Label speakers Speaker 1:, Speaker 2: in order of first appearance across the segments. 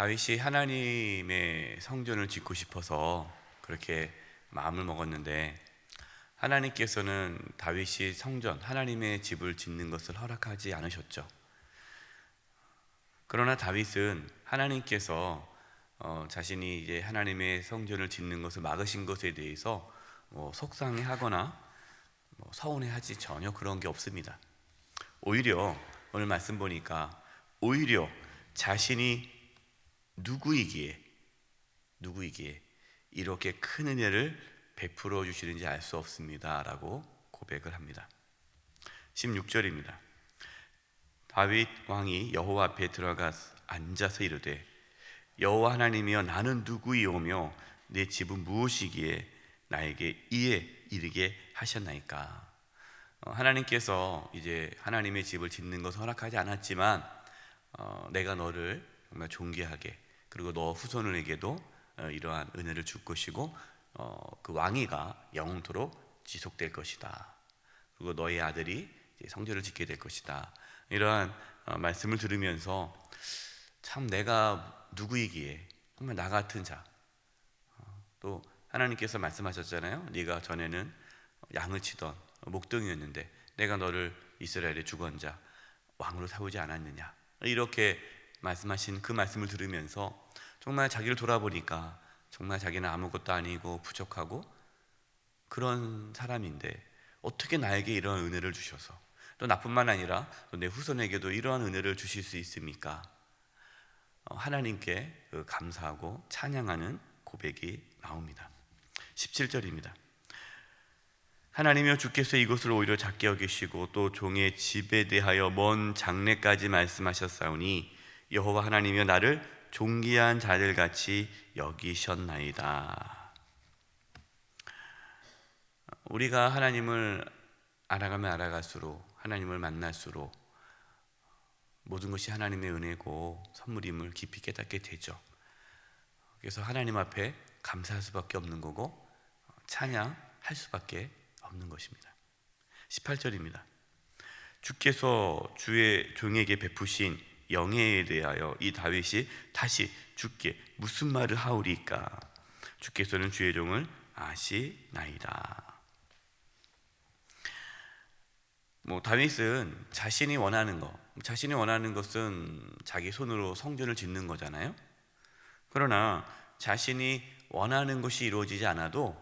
Speaker 1: 다윗이 하나님의 성전을 짓고 싶어서 그렇게 마음을 먹었는데 하나님께서는 다윗이 성전 하나님의 집을 짓는 것을 허락하지 않으셨죠. 그러나 다윗은 하나님께서 어, 자신이 이제 하나님의 성전을 짓는 것을 막으신 것에 대해서 뭐 속상해하거나 뭐 서운해하지 전혀 그런 게 없습니다. 오히려 오늘 말씀 보니까 오히려 자신이 누구이기에 누구이기에 이렇게 큰 은혜를 베풀어 주시는지 알 수 없습니다라고 고백을 합니다. 16절입니다. 다윗 왕이 여호와 앞에 들어가 앉아서 이르되 여호와 하나님이여 나는 누구이오며 내 집은 무엇이기에 나에게 이에 이르게 하셨나이까 어, 하나님께서 이제 하나님의 집을 짓는 것을 허락하지 않았지만 어, 내가 너를 정말 존귀하게 그리고 너 후손에게도 어, 이러한 은혜를 줄 것이고 어, 그 왕위가 영원토록 지속될 것이다. 그리고 너의 아들이 성전을 짓게 될 것이다. 이러한 어, 말씀을 들으면서 참 내가 누구이기에 정말 나 같은 자. 어, 또 하나님께서 말씀하셨잖아요. 네가 전에는 양을 치던 목동이었는데 내가 너를 이스라엘의 주권자 왕으로 세우지 않았느냐. 이렇게 말씀하신 그 말씀을 들으면서 정말 자기를 돌아보니까 정말 자기는 아무것도 아니고 부족하고 그런 사람인데 어떻게 나에게 이런 은혜를 주셔서 또 나뿐만 아니라 또 내 후손에게도 이러한 은혜를 주실 수 있습니까? 어, 하나님께 그 감사하고 찬양하는 고백이 나옵니다. 17절입니다. 하나님여 주께서 이것을 오히려 작게 여기시고 또 종의 집에 대하여 먼 장래까지 말씀하셨사오니 여호와 하나님여 나를 존귀한 자들 같이 여기셨나이다. 우리가 하나님을 알아가면 알아갈수록 하나님을 만날수록 모든 것이 하나님의 은혜고 선물임을 깊이 깨닫게 되죠. 그래서 하나님 앞에 감사할 수밖에 없는 거고 찬양할 수밖에 없는 것입니다. 18절입니다. 주께서 주의 종에게 베푸신 영예에 대하여 이 다윗이 다시 주께 무슨 말을 하오리까? 주께서는 주의 종을 아시나이다. 뭐 다윗은 자신이 원하는 거, 자신이 원하는 것은 자기 손으로 성전을 짓는 거잖아요. 그러나 자신이 원하는 것이 이루어지지 않아도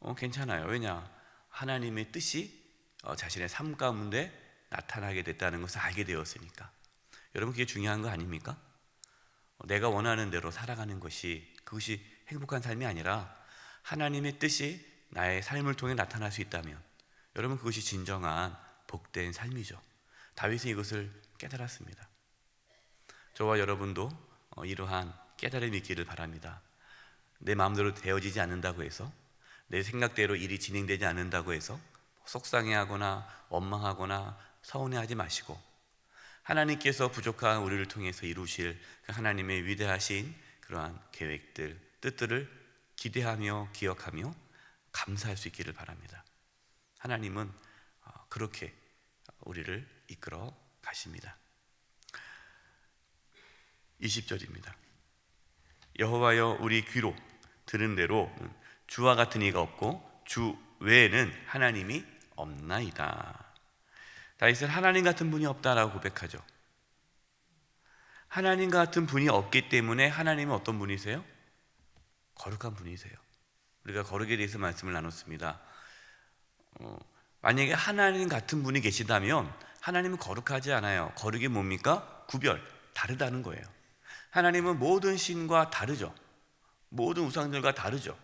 Speaker 1: 어, 괜찮아요. 왜냐? 하나님의 뜻이 어, 자신의 삶 가운데 나타나게 됐다는 것을 알게 되었으니까. 여러분 그게 중요한 거 아닙니까? 어, 내가 원하는 대로 살아가는 것이 그것이 행복한 삶이 아니라 하나님의 뜻이 나의 삶을 통해 나타날 수 있다면 여러분 그것이 진정한 복된 삶이죠. 다윗은 이것을 깨달았습니다. 저와 여러분도 어, 이러한 깨달음이 있기를 바랍니다. 내 마음대로 되어지지 않는다고 해서 내 생각대로 일이 진행되지 않는다고 해서 속상해하거나 원망하거나 서운해하지 마시고 하나님께서 부족한 우리를 통해서 이루실 그 하나님의 위대하신 그러한 계획들, 뜻들을 기대하며 기억하며 감사할 수 있기를 바랍니다. 하나님은 어, 그렇게 우리를 이끌어 가십니다. 20절입니다. 여호와여 우리 귀로 들은 대로 주와 같은 이가 없고 주 외에는 하나님이 없나이다. 다윗은 하나님 같은 분이 없다라고 고백하죠. 하나님 같은 분이 없기 때문에 하나님은 어떤 분이세요? 거룩한 분이세요. 우리가 거룩에 대해서 말씀을 나눴습니다. 어, 만약에 하나님 같은 분이 계시다면 하나님은 거룩하지 않아요. 거룩이 뭡니까? 구별, 다르다는 거예요. 하나님은 모든 신과 다르죠. 모든 우상들과 다르죠.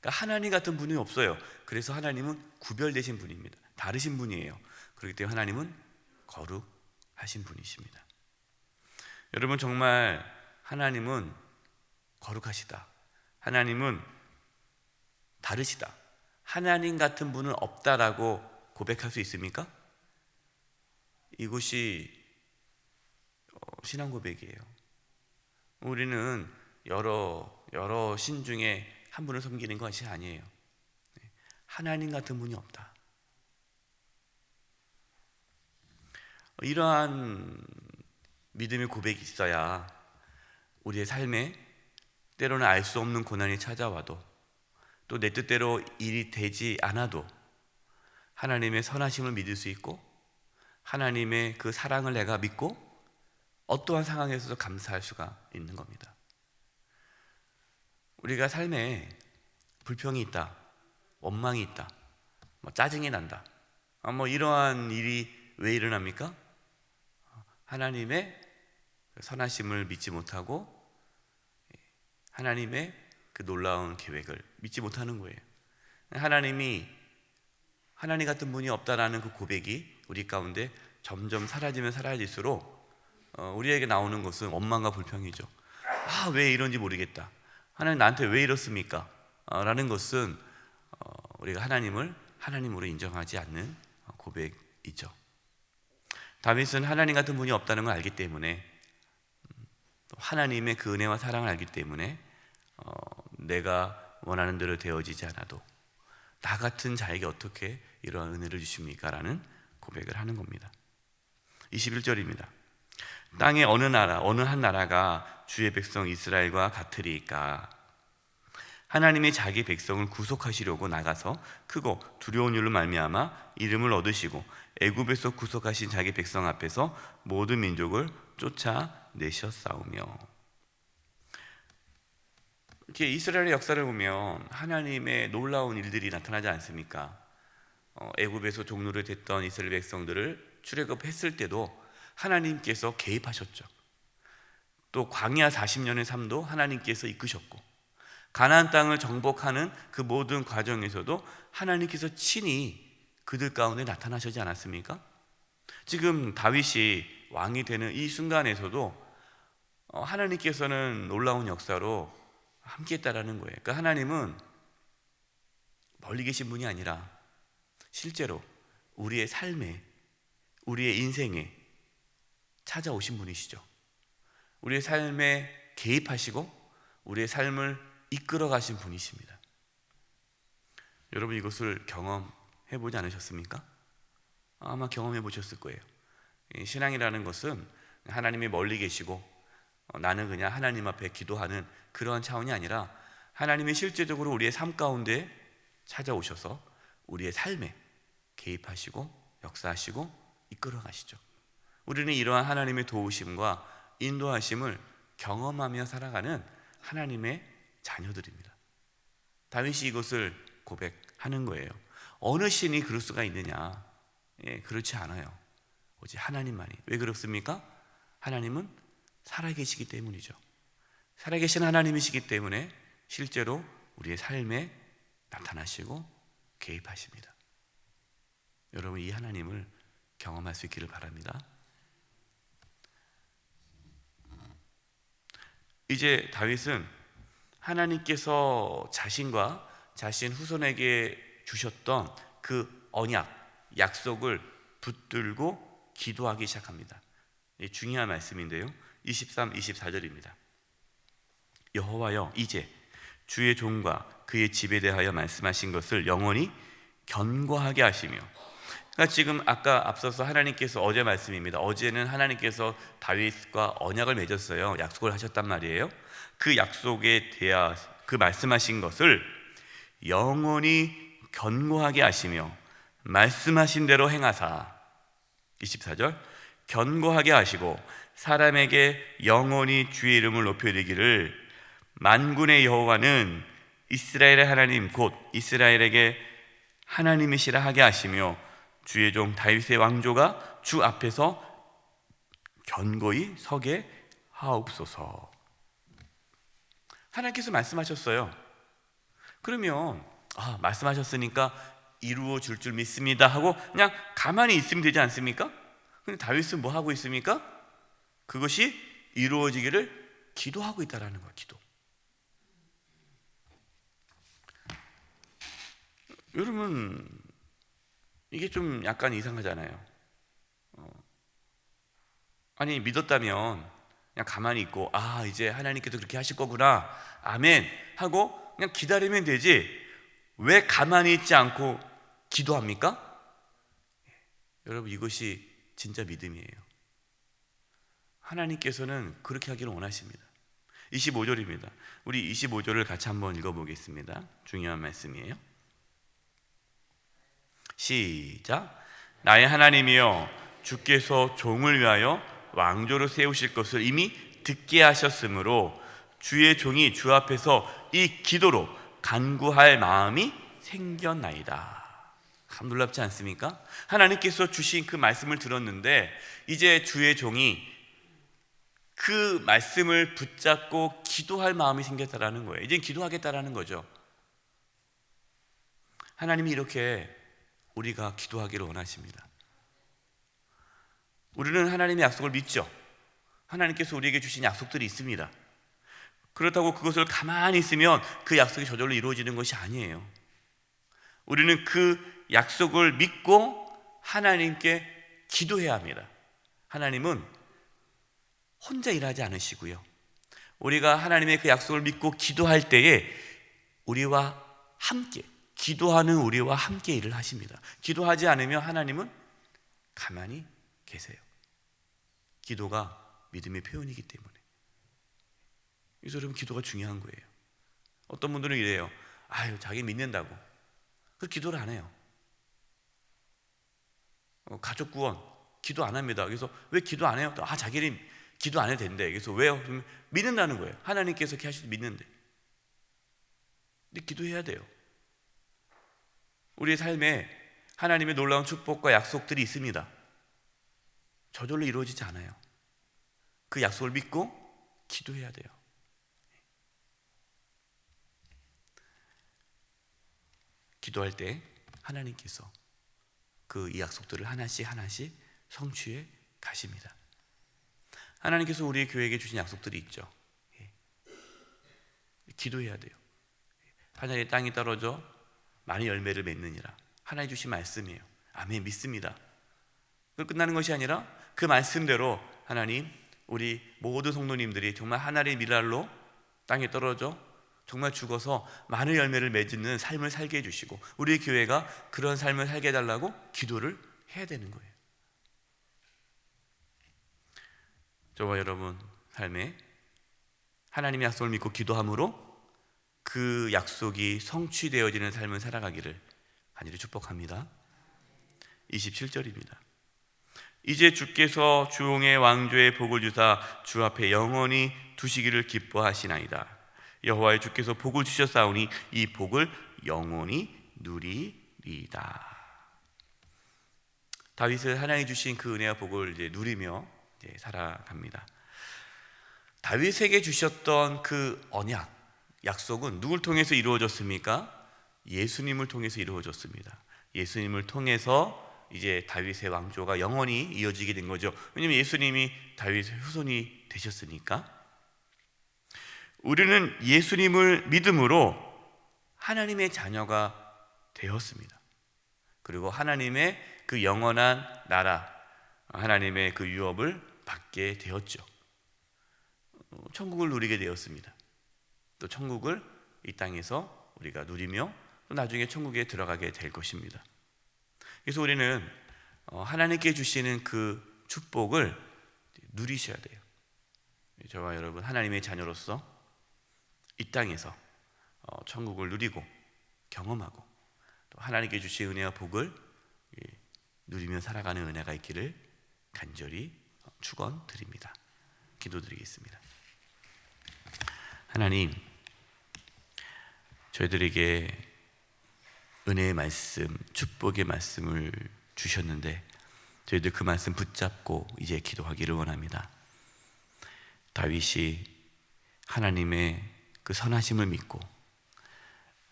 Speaker 1: 그러니까 하나님 같은 분이 없어요. 그래서 하나님은 구별되신 분입니다. 다르신 분이에요. 그렇기 때문에 하나님은 거룩하신 분이십니다. 여러분 정말 하나님은 거룩하시다. 하나님은 다르시다. 하나님 같은 분은 없다라고 고백할 수 있습니까? 이것이 어, 신앙 고백이에요. 우리는 여러 여러 신 중에 한 분을 섬기는 것이 아니에요. 네. 하나님 같은 분이 없다. 이러한 믿음의 고백이 있어야 우리의 삶에 때로는 알 수 없는 고난이 찾아와도 또 내 뜻대로 일이 되지 않아도 하나님의 선하심을 믿을 수 있고 하나님의 그 사랑을 내가 믿고 어떠한 상황에서도 감사할 수가 있는 겁니다. 우리가 삶에 불평이 있다, 원망이 있다, 뭐 짜증이 난다, 아, 뭐 이러한 일이 왜 일어납니까? 하나님의 선하심을 믿지 못하고 하나님의 그 놀라운 계획을 믿지 못하는 거예요. 하나님이 하나님 같은 분이 없다라는 그 고백이 우리 가운데 점점 사라지면 사라질수록 어, 우리에게 나오는 것은 원망과 불평이죠. 아, 왜 이런지 모르겠다. 하나님 나한테 왜 이렇습니까? 어, 라는 것은 어, 우리가 하나님을 하나님으로 인정하지 않는 고백이죠. 다윗은 하나님 같은 분이 없다는 걸 알기 때문에 음, 하나님의 그 은혜와 사랑을 알기 때문에 어, 내가 원하는 대로 되어지지 않아도 나 같은 자에게 어떻게 이러한 은혜를 주십니까? 라는 고백을 하는 겁니다. 21절입니다. 땅의 어느 나라, 어느 한 나라가 주의 백성 이스라엘과 같으리까? 하나님이 자기 백성을 구속하시려고 나가서 크고 두려운 일로 말미암아 이름을 얻으시고 애굽에서 구속하신 자기 백성 앞에서 모든 민족을 쫓아내셨사오며 이렇게 이스라엘의 역사를 보면 하나님의 놀라운 일들이 나타나지 않습니까? 어, 애굽에서 종로를 됐던 이스라엘 백성들을 출애굽했을 때도 하나님께서 개입하셨죠. 또 광야 40년의 삶도 하나님께서 이끄셨고 가나안 땅을 정복하는 그 모든 과정에서도 하나님께서 친히 그들 가운데 나타나시지 않았습니까? 지금 다윗이 왕이 되는 이 순간에서도 어, 하나님께서는 놀라운 역사로 함께 했다라는 거예요. 그러니까 하나님은 멀리 계신 분이 아니라 실제로 우리의 삶에, 우리의 인생에 찾아오신 분이시죠. 우리의 삶에 개입하시고 우리의 삶을 이끌어 가신 분이십니다. 여러분 이것을 경험해 보지 않으셨습니까? 아마 경험해 보셨을 거예요. 신앙이라는 것은 하나님이 멀리 계시고 어, 나는 그냥 하나님 앞에 기도하는 그러한 차원이 아니라 하나님이 실제적으로 우리의 삶 가운데 찾아오셔서 우리의 삶에 개입하시고 역사하시고 이끌어 가시죠. 우리는 이러한 하나님의 도우심과 인도하심을 경험하며 살아가는 하나님의 자녀들입니다. 다윗이 이것을 고백하는 거예요. 어느 신이 그럴 수가 있느냐? 예, 그렇지 않아요. 오직 하나님만이. 왜 그렇습니까? 하나님은 살아계시기 때문이죠. 살아계신 하나님이시기 때문에 실제로 우리의 삶에 나타나시고 개입하십니다. 여러분 이 하나님을 경험할 수 있기를 바랍니다. 이제 다윗은 하나님께서 자신과 자신 후손에게 주셨던 그 언약, 약속을 붙들고 기도하기 시작합니다. 중요한 말씀인데요. 23, 24절입니다. 여호와여 이제 주의 종과 그의 집에 대하여 말씀하신 것을 영원히 견고하게 하시며 그러니까 지금 아까 앞서서 하나님께서 어제 말씀입니다. 어제는 하나님께서 다윗과 언약을 맺었어요. 약속을 하셨단 말이에요. 그 약속에 대하 그 말씀하신 것을 영원히 견고하게 하시며 말씀하신 대로 행하사 24절 견고하게 하시고 사람에게 영원히 주의 이름을 높여드리기를 만군의 여호와는 이스라엘의 하나님 곧 이스라엘에게 하나님이시라 하게 하시며 주의 종 다윗의 왕조가 주 앞에서 견고히 서게 하옵소서. 하나님께서 말씀하셨어요. 그러면 아, 말씀하셨으니까 이루어 줄 줄 믿습니다 하고 그냥 가만히 있으면 되지 않습니까? 근데 다윗은 뭐 하고 있습니까? 그것이 이루어지기를 기도하고 있다라는 거예요. 기도. 여러분 이게 좀 약간 이상하잖아요. 어. 아니 믿었다면 그냥 가만히 있고 아 이제 하나님께서 그렇게 하실 거구나 아멘 하고 그냥 기다리면 되지 왜 가만히 있지 않고 기도합니까? 여러분 이것이 진짜 믿음이에요. 하나님께서는 그렇게 하기를 원하십니다. 25절입니다. 우리 25절을 같이 한번 읽어보겠습니다. 중요한 말씀이에요. 시작. 나의 하나님이여 주께서 종을 위하여 왕조로 세우실 것을 이미 듣게 하셨으므로 주의 종이 주 앞에서 이 기도로 간구할 마음이 생겼나이다. 참 놀랍지 않습니까? 하나님께서 주신 그 말씀을 들었는데 이제 주의 종이 그 말씀을 붙잡고 기도할 마음이 생겼다라는 거예요. 이제 기도하겠다라는 거죠. 하나님이 이렇게 우리가 기도하기를 원하십니다. 우리는 하나님의 약속을 믿죠. 하나님께서 우리에게 주신 약속들이 있습니다. 그렇다고 그것을 가만히 있으면 그 약속이 저절로 이루어지는 것이 아니에요. 우리는 그 약속을 믿고 하나님께 기도해야 합니다. 하나님은 혼자 일하지 않으시고요. 우리가 하나님의 그 약속을 믿고 기도할 때에 우리와 함께 기도하는 우리와 함께 일을 하십니다. 기도하지 않으면 하나님은 가만히 계세요. 기도가 믿음의 표현이기 때문에. 그래서 여러분 기도가 중요한 거예요. 어떤 분들은 이래요. 아유, 자기 믿는다고. 그 기도를 안 해요. 어, 가족 구원 기도 안 합니다. 그래서 왜 기도 안 해요? 아, 자기는 기도 안 해도 된대. 그래서 왜요? 믿는다는 거예요. 하나님께서 이렇게 하시도 믿는데. 근데 기도해야 돼요. 우리의 삶에 하나님의 놀라운 축복과 약속들이 있습니다. 저절로 이루어지지 않아요. 그 약속을 믿고 기도해야 돼요. 기도할 때 하나님께서 그 이 약속들을 하나씩 하나씩 성취해 가십니다. 하나님께서 우리의 교회에게 주신 약속들이 있죠. 예. 기도해야 돼요. 하늘의 땅이 떨어져 많은 열매를 맺느니라. 하나님 주신 말씀이에요. 아멘 믿습니다. 그 끝나는 것이 아니라 그 말씀대로 하나님 우리 모든 성도님들이 정말 하나님의 미랄로 땅에 떨어져 정말 죽어서 많은 열매를 맺는 삶을 살게 해주시고 우리 교회가 그런 삶을 살게 해달라고 기도를 해야 되는 거예요. 저와 여러분 삶에 하나님의 약속을 믿고 기도함으로 그 약속이 성취되어지는 삶을 살아가기를 간절히 축복합니다. 27절입니다. 이제 주께서 주홍의 왕조의 복을 주사 주 앞에 영원히 두시기를 기뻐하시나이다. 여호와의 주께서 복을 주셨사오니 이 복을 영원히 누리리다. 다윗은 하나님 주신 그 은혜와 복을 이제 누리며 이제 살아갑니다. 다윗에게 주셨던 그 언약, 약속은 누굴 통해서 이루어졌습니까? 예수님을 통해서 이루어졌습니다. 예수님을 통해서 이제 다윗의 왕조가 영원히 이어지게 된 거죠. 왜냐하면 예수님이 다윗의 후손이 되셨으니까. 우리는 예수님을 믿음으로 하나님의 자녀가 되었습니다. 그리고 하나님의 그 영원한 나라, 하나님의 그 유업을 받게 되었죠. 천국을 누리게 되었습니다. 또 천국을 이 땅에서 우리가 누리며 또 나중에 천국에 들어가게 될 것입니다. 그래서 우리는 어, 하나님께 주시는 그 축복을 누리셔야 돼요. 저와 여러분 하나님의 자녀로서 이 땅에서 어, 천국을 누리고 경험하고 또 하나님께 주신 은혜와 복을 누리며 살아가는 은혜가 있기를 간절히 축원드립니다. 기도드리겠습니다. 하나님, 저희들에게 은혜의 말씀, 축복의 말씀을 주셨는데 저희들 그 말씀 붙잡고 이제 기도하기를 원합니다. 다윗이 하나님의 그 선하심을 믿고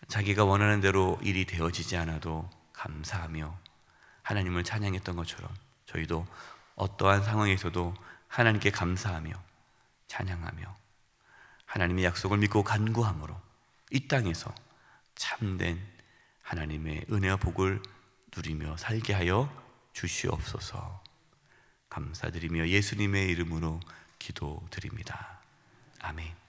Speaker 1: 자기가 원하는 대로 일이 되어지지 않아도 감사하며 하나님을 찬양했던 것처럼 저희도 어떠한 상황에서도 하나님께 감사하며 찬양하며 하나님의 약속을 믿고 간구함으로 이 땅에서 참된 하나님의 은혜와 복을 누리며 살게 하여 주시옵소서. 감사드리며 예수님의 이름으로 기도드립니다. 아멘.